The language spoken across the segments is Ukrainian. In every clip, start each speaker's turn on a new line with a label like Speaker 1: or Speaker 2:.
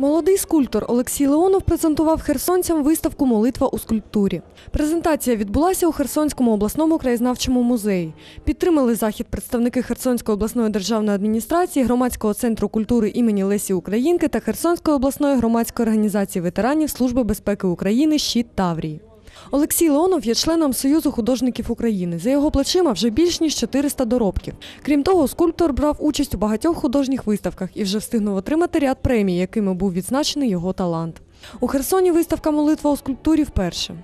Speaker 1: Молодий скульптор Олексій Леонов презентував херсонцям виставку Молитва у скульптурі. Презентація відбулася у Херсонському обласному краєзнавчому музеї. Підтримали захід представники Херсонської обласної державної адміністрації, громадського центру культури імені Лесі Українки та Херсонської обласної громадської організації ветеранів Служби безпеки України Щит Таврії. Олексій Леонов є членом Союзу художників України. За його плечима вже більш ніж 400 доробків. Крім того, скульптор брав участь у багатьох художніх виставках і вже встигнув отримати ряд премій, якими був відзначений його талант. У Херсоні виставка Молитва у скульптурі вперше.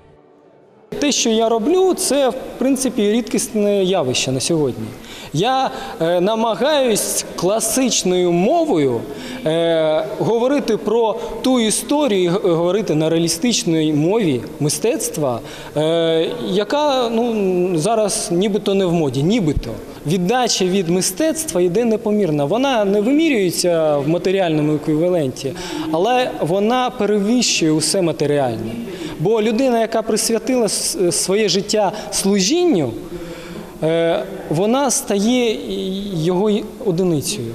Speaker 2: Те, що я роблю, це в принципі рідкісне явище на сьогодні. Я е, намагаюсь класичною мовою е, говорити про ту історію, говорити на реалістичній мові мистецтва, е, яка ну, зараз нібито не в моді, нібито. Віддача від мистецтва йде непомірна. Вона не вимірюється в матеріальному еквіваленті, але вона перевищує усе матеріальне. Бо людина, яка присвятила своє життя служінню, е, вона стає його одиницею.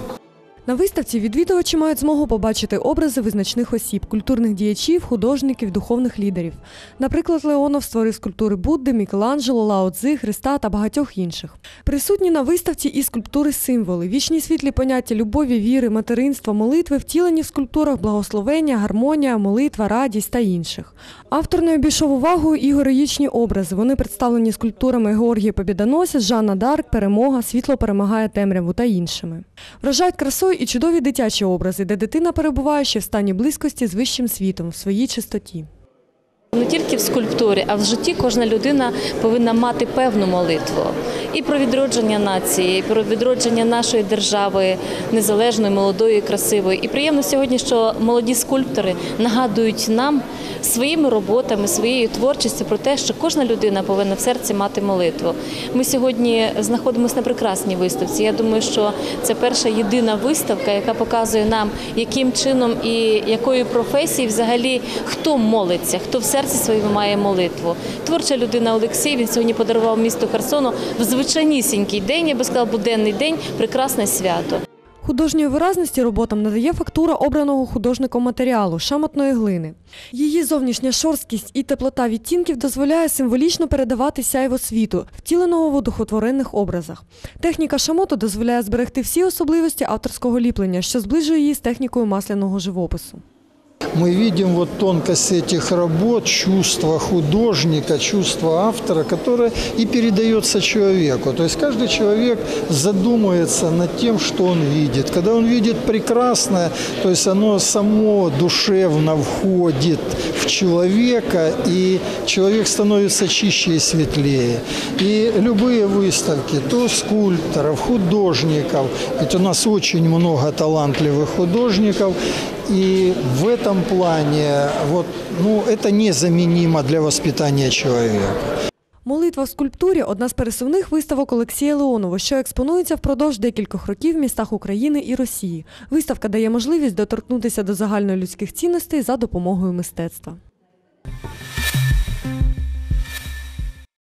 Speaker 1: На виставці відвідувачі мають змогу побачити образи визначних осіб, культурних діячів, художників, духовних лідерів. Наприклад, Леонов створив скульптури Будди, Мікеланджело, Лао Цзи, Христа та багатьох інших. Присутні на виставці і скульптури символи, вічні світлі поняття любові, віри, материнства, молитви, втілені в скульптурах благословення, гармонія, молитва, радість та інших. Автор не обійшов увагою і героїчні образи. Вони представлені скульптурами Георгія Побідоносець, Жанна Дарк, Перемога, Світло перемагає темряву та іншими. Вражають красою і чудові дитячі образи, де дитина перебуває ще в стані близькості з вищим світом в своїй чистоті.
Speaker 3: Не тільки в скульптурі, а в житті кожна людина повинна мати певну молитву і про відродження нації, і про відродження нашої держави незалежної, молодої, красивої. І приємно сьогодні, що молоді скульптори нагадують нам своїми роботами, своєю творчістю про те, що кожна людина повинна в серці мати молитву. Ми сьогодні знаходимося на прекрасній виставці. Я думаю, що це перша єдина виставка, яка показує нам, яким чином і якої професії взагалі хто молиться, хто в серці своєму має молитву. Творча людина Олексій він сьогодні подарував місту Херсону в звичайнісінький день, я би сказала, буденний день, прекрасне свято.
Speaker 1: Художньої виразності роботам надає фактура обраного художником матеріалу шамотної глини. Її зовнішня шорсткість і теплота відтінків дозволяє символічно передавати сяйво світу, втіленого в одухотворених образах. Техніка шамоту дозволяє зберегти всі особливості авторського ліплення, що зближує її з технікою масляного живопису.
Speaker 4: Мы видим вот тонкость этих работ, чувство художника, чувство автора, которое и передается человеку. То есть каждый человек задумывается над тем, что он видит. Когда он видит прекрасное, то есть оно само душевно входит человека, и человек становится чище и светлее. И любые выставки, то скульпторов, художников, ведь у нас очень много талантливых художников, и в этом плане вот, ну, это незаменимо для воспитания человека.
Speaker 1: Молитва в скульптурі одна з пересувних виставок Олексія Леонова, що експонується впродовж декількох років в містах України і Росії. Виставка дає можливість доторкнутися до загальнолюдських цінностей за допомогою мистецтва.